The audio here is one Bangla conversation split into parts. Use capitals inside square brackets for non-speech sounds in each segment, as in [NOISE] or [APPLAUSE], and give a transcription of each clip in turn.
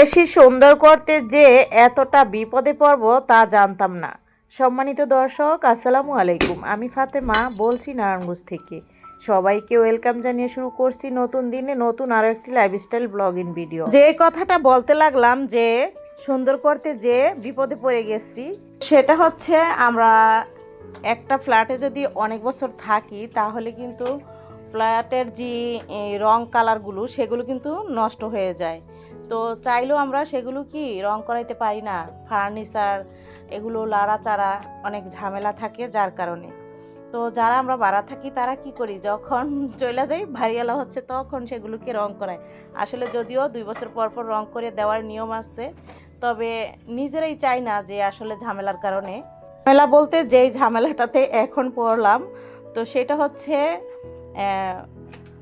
বেশি সুন্দর করতে যে এতটা বিপদে পড়ব তা জানতাম না। সম্মানিত দর্শক, আসসালামু আলাইকুম। আমি ফাতেমা, বলছি নারায়ণগঞ্জ থেকে। সবাইকে ওয়েলকাম জানিয়ে শুরু করছি নতুন দিনে নতুন আরও একটি লাইফস্টাইল ব্লগিং ভিডিও যে কথাটা বলতে লাগলাম যে সুন্দর করতে যে বিপদে পড়ে গেছি, সেটা হচ্ছে আমরা একটা ফ্ল্যাটে যদি অনেক বছর থাকি, তাহলে কিন্তু ফ্ল্যাটের যে রং কালারগুলো সেগুলো কিন্তু নষ্ট হয়ে যায়। তো চাইলেও আমরা সেগুলো কি রং করাইতে পারি না? ফার্নিচার, এগুলো লাড়াচাড়া, অনেক ঝামেলা থাকে যার কারণে। তো যারা আমরা বাড়া থাকি তারা কি করি? যখন [LAUGHS] চলে যাই ভারিয়ালা হচ্ছে তখন সেগুলোকে রং করায়। আসলে যদিও দুই বছর পর পর রং করে দেওয়ার নিয়ম আছে, তবে নিজেরাই চাই না যে আসলে ঝামেলার কারণে। ঝামেলা বলতে যেই ঝামেলাটাতে এখন পড়লাম, তো সেটা হচ্ছে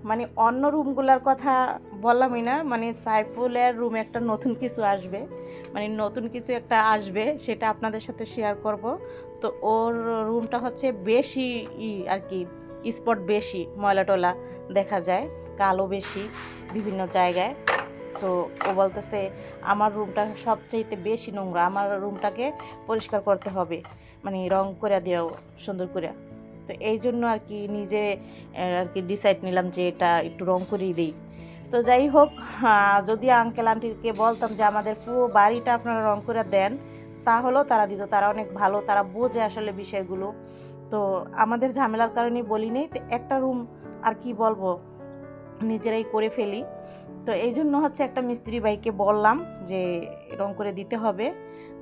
মানে অন্য রুমগুলোর কথা বললামই না মানে সাইফুলের রুমে একটা নতুন কিছু আসবে মানে নতুন কিছু একটা আসবে সেটা আপনাদের সাথে শেয়ার করব। তো ওর রুমটা হচ্ছে বেশি আর কি স্পট বেশি ময়লা টলা দেখা যায়, কালো বেশি বিভিন্ন জায়গায়। তো ও বলতেছে, আমার রুমটা সবচাইতে বেশি নোংরা, আমার রুমটাকে পরিষ্কার করতে হবে মানে রং করে দিও, সুন্দর করে। তো এই জন্য আর কি নিজে আর কি ডিসাইড নিলাম যে এটা একটু রং করেই দিই। তো যাই হোক যদি আঙ্কেল আন্টিকে বলতাম যে আমাদের পুরো বাড়িটা আপনারা রং করে দেন, তাহলেও তারা দিত। তারা অনেক ভালো, তারা বোঝে আসলে বিষয়গুলো। তো আমাদের ঝামেলার কারণেই বলি নেই, তো একটা রুম আর কি বলব, নিজেরাই করে ফেলি। তো এই জন্য হচ্ছে একটা মিস্ত্রি ভাইকে বললাম যে, রং করে দিতে হবে।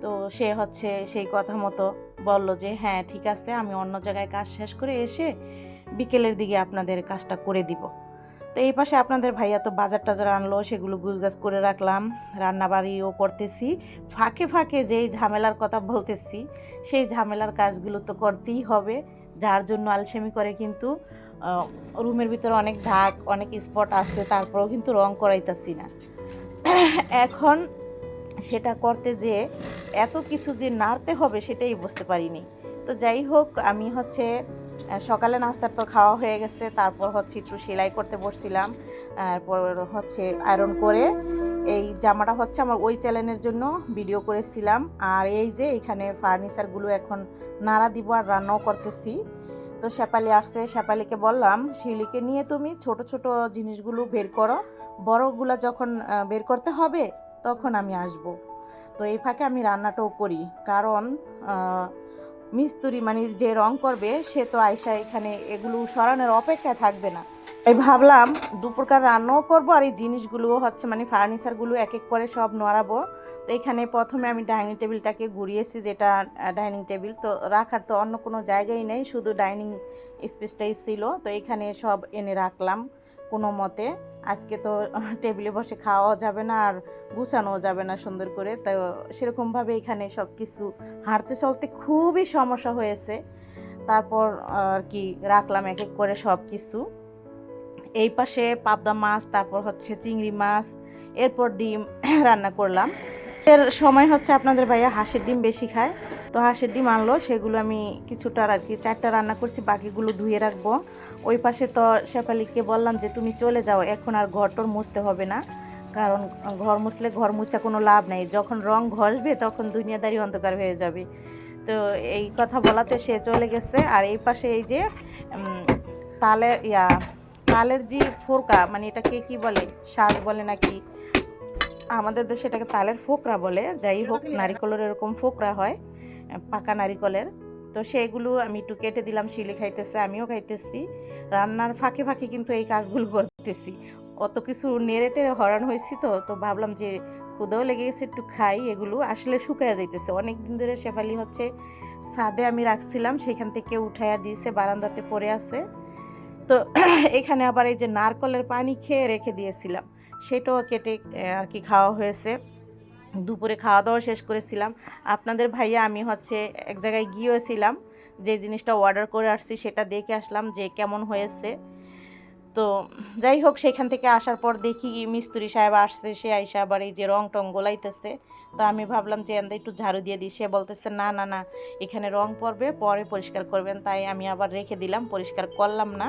তো সে হচ্ছে সেই কথা মতো বলল যে হ্যাঁ ঠিক আছে, আমি অন্য জায়গায় কাজ শেষ করে এসে বিকেলের দিকে আপনাদের কাজটা করে দিব। তো এই পাশে আপনাদের ভাইয়া তো বাজার টাজার আনলো, সেগুলো গুছগাছ করে রাখলাম, রান্নাবাড়িও করতেছি। ফাঁকে ফাঁকে যেই ঝামেলার কথা বলতেছি, সেই ঝামেলার কাজগুলো তো করতেই হবে, যার জন্য আলসেমি করে কিন্তু রুমের ভিতরে অনেক দাগ অনেক স্পট আছে, তারপরেও কিন্তু রং করাইতাছি না। এখন সেটা করতে যে এত কিছু যে নাড়তে হবে সেটাই বুঝতে পারিনি। তো যাই হোক, আমি হচ্ছে সকালে নাস্তার তো খাওয়া হয়ে গেছে, তারপর হচ্ছে একটু সেলাই করতে বসছিলাম, তারপর হচ্ছে আয়রন করে, এই জামাটা হচ্ছে আমার ওই চ্যানেলের জন্য ভিডিও করেছিলাম, আর এই যে এখানে ফার্নিচারগুলো এখন নাড়া দিব আর রান্নাও করতেছি। তো শেপালি আসছে শেপালিকে বললাম, শিউলিকে নিয়ে তুমি ছোট ছোট জিনিসগুলো বের করো, বড়গুলা যখন বের করতে হবে তখন আমি আসব। তো এই ফাঁকে আমি রান্নাটাও করি, কারণ মিস্ত্রি মানে যে রং করবে, সে তো আয়সা এখানে এগুলো সরানোর অপেক্ষায় থাকবে না। এই ভাবলাম দুপুরকার রান্নাও করব আর এই জিনিসগুলো হচ্ছে মানে ফার্নিচারগুলো এক এক করে সব নড়াবো তো এখানে প্রথমে আমি ডাইনিং টেবিলটাকে ঘুরিয়েছি যেটা ডাইনিং টেবিল তো রাখার তো অন্য কোনো জায়গায় নেই, শুধু ডাইনিং স্পেসটাই ছিল। তো এখানে সব এনে রাখলাম। কোনো মতে, আজকে তো টেবিলে বসে খাওয়াও যাবে না আর গুছানোও যাবে না সুন্দর করে। তো সেরকমভাবে এখানে সব কিছু হাঁটতে চলতে খুবই সমস্যা হয়েছে। তারপর আর কি রাখলাম এক এক করে সব কিছু এই পাশে পাবদা মাছ, তারপর হচ্ছে চিংড়ি মাছ, এরপর ডিম [COUGHS] রান্না করলাম। এর সময় হচ্ছে আপনাদের ভাইয়া হাঁসের ডিম বেশি খায়। তো হাঁসের ডিম আনলো, সেগুলো আমি কিছুটা আর কি, চারটা রান্না করছি, বাকিগুলো ধুয়ে রাখব। ওই পাশে তো শেফালিকে বললাম যে, তুমি চলে যাও, এখন আর ঘর ঘরটর মুছতে হবে না। কারণ ঘর মুছলে ঘর মুছা কোনো লাভ নেই। যখন রং ঘষবে, তখন দুনিয়াদারি অন্ধকার হয়ে যাবে। তো এই কথা বলাতে সে চলে গেছে। আর এই পাশে এই যে তালের ইয়া, তালের যে ফোরকা মানে এটাকে কি বলে, শাক বলে নাকি, আমাদের দেশে এটাকে তালের ফোকরা বলে। যাই হোক নারিকলের এরকম ফোকরা হয়। পাকা নারিকলের। তো সেগুলো আমি একটু কেটে দিলাম, শিলি খাইতেছে, আমিও খাইতেছি। রান্নার ফাঁকে ফাঁকে কিন্তু এই কাজগুলো করতেছি। অত কিছু নেড়ে টেড়ে হরান হয়েছি তো তো ভাবলাম যে ক্ষুদাও লেগে গেছে, একটু খাই। এগুলো আসলে শুকায় যাইতেছে। অনেক দিন ধরে শেফালি হচ্ছে ছাদে আমি রাখছিলাম, সেখান থেকে উঠাইয়া দিয়েছে, বারান্দাতে পড়ে আছে। তো [CLEARS THROAT] এখানে আবার এই যে নারকলের পানি খেয়ে রেখে দিয়েছিলাম। সেটাও কেটে আর কি খাওয়া হয়েছে। দুপুরে খাওয়া দাওয়া শেষ করেছিলাম। আপনাদের ভাইয়া, আমি হচ্ছে এক জায়গায় গিয়েছিলাম, যে জিনিসটা অর্ডার করে আসছি সেটা দেখে আসলাম যে কেমন হয়েছে। তো যাই হোক, সেখান থেকে আসার পর দেখি মিস্ত্রি সাহেব আসছে, সে আইসা আবার এই যে রং টং গোলাইতেছে। তো আমি ভাবলাম যে এন্দা একটু ঝাড়ু দিয়ে দিই। সে বলতেছে, না না না, এখানে রং পড়বে, পরে পরিষ্কার করবেন। তাই আমি আবার রেখে দিলাম, পরিষ্কার করলাম না।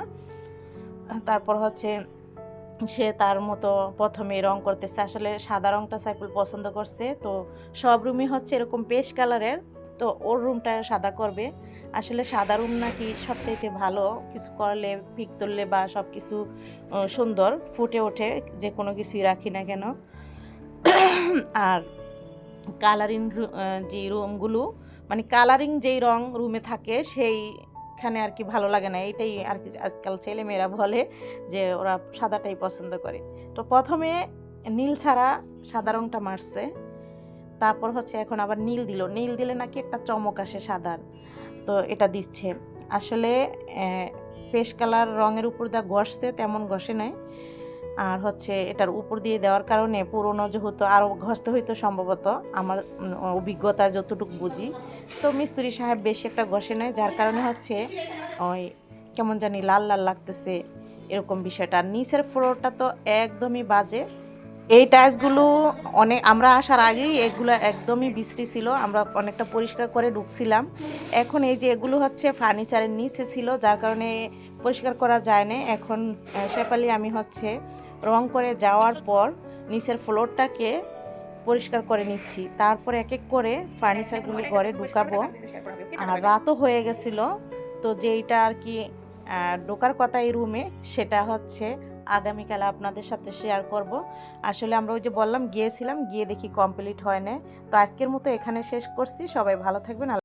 তারপর হচ্ছে সে তার মতো প্রথমে রং করতেছে। আসলে সাদা রংটা সাইফুল পছন্দ করছে। তো সব রুমই হচ্ছে এরকম পেশ কালারের তো ওর রুমটা সাদা করবে। আসলে সাদা রুম নাকি সবচাইতে ভালো। কিছু করলে, পিক তুললে বা সব কিছু সুন্দর। ফুটে ওঠে। যে কোনো কিছুই রাখি না কেন। আর কালারিং যে রুমগুলো মানে কালারিং যেই রং রুমে থাকে সেইখানে আর কি ভালো লাগে না, এটাই আর কি আজকাল ছেলেমেয়েরা বলে যে ওরা সাদাটাই পছন্দ করে। তো প্রথমে নীল ছাড়া সাদা রঙটা মারছে, তারপর হচ্ছে এখন আবার নীল দিল। নীল দিলে নাকি একটা চমক আসে সাদার, তো এটা দিচ্ছে। আসলে পেশ কালার রঙের উপর দা ঘষছে তেমন ঘষে নাই। আর হচ্ছে এটার উপর দিয়ে দেওয়ার কারণে পুরনো যেহেতু আরও ঘষতে হইতো সম্ভবত, আমার অভিজ্ঞতা যতটুকু বুঝি। তো মিস্ত্রি সাহেব বেশি একটা ঘষে নেয় যার কারণে হচ্ছে ওই কেমন জানি লাল লাল লাগতেছে এরকম বিষয়টা। নিচের ফ্লোরটা তো একদমই বাজে। এই টাইলসগুলো অনেক, আমরা আসার আগেই এগুলো একদমই বিশ্রী ছিল, আমরা অনেকটা পরিষ্কার করে ঢুকছিলাম। এখন এই যে এগুলো হচ্ছে ফার্নিচারের নিচে ছিল, যার কারণে পরিষ্কার করা যায় না এখন শেফালি, আমি হচ্ছে রং করে যাওয়ার পর নিচের ফ্লোরটাকে পরিষ্কার করে নিচ্ছি। তারপর এক এক করে ফার্নিচারগুলো ঘরে ঢুকাবো। আর রাতও হয়ে গেছিল, তো যেইটা আর কি ঢোকার কথা এই রুমে, সেটা হচ্ছে আগামীকাল আপনাদের সাথে শেয়ার করব। আসলে আমরা ওই যে বললাম, গিয়েছিলাম, গিয়ে দেখি কমপ্লিট হয় না তো আজকের মতো এখানে শেষ করছি। সবাই ভালো থাকবেন।